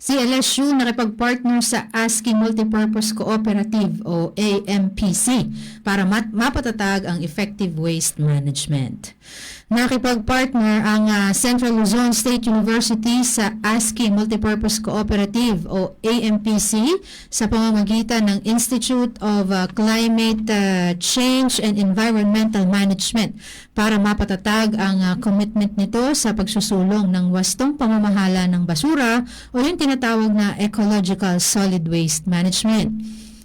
Si LSU nakipag-partner sa ASCII Multipurpose Cooperative o AMPC para mat- mapatatag ang effective waste management. Nakipag-partner ang ah, Central Luzon State University sa ASCII Multipurpose Cooperative o AMPC sa pamamagitan ng Institute of ah, Climate ah, Change and Environmental Management para mapatatag ang ah, commitment nito sa pagsusulong ng wastong pamamahala ng basura o yung tinatawag na Ecological Solid Waste Management.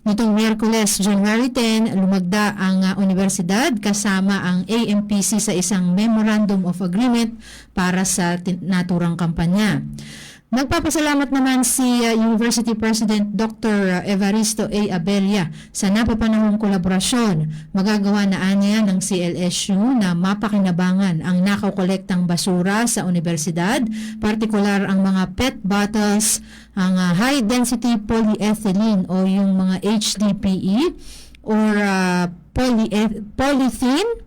Nitong Miyerkules, January 10, lumagda ang uh, universidad kasama ang AMPC sa isang Memorandum of Agreement para sa naturang kampanya. Nagpapasalamat naman si uh, University President Dr. Evaristo A. Abella sa napapanahong kolaborasyon. Magagawa na anya ng CLSU na mapakinabangan ang nakakolektang basura sa universidad, partikular ang mga PET bottles, ang uh, high density polyethylene o yung mga HDPE or uh, polyeth- polythene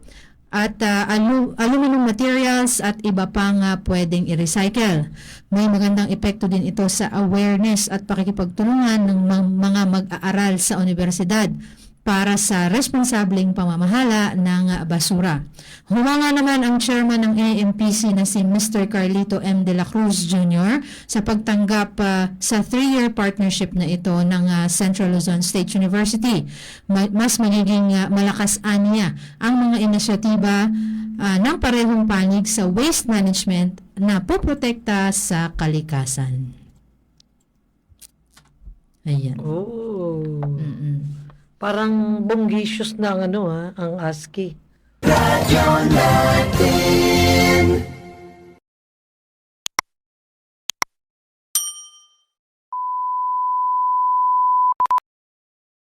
at uh, alu- aluminum materials at iba pang uh, pwedeng i-recycle. May magandang epekto din ito sa awareness at pakikipagtulungan ng mga- mag-aaral sa universidad para sa responsableng pamamahala ng basura. Humanga naman ang chairman ng AMPC na si Mr. Carlito M. De La Cruz Jr. sa pagtanggap uh, sa three-year partnership na ito ng uh, Central Luzon State University. Ma- mas magiging uh, malakas aniya ang mga inisyatiba uh, ng parehong panig sa waste management na poprotekta sa kalikasan. Ayan. Oh. Mm-mm. Parang bonggisius na ang ano ha, ang ASCII. Radyo natin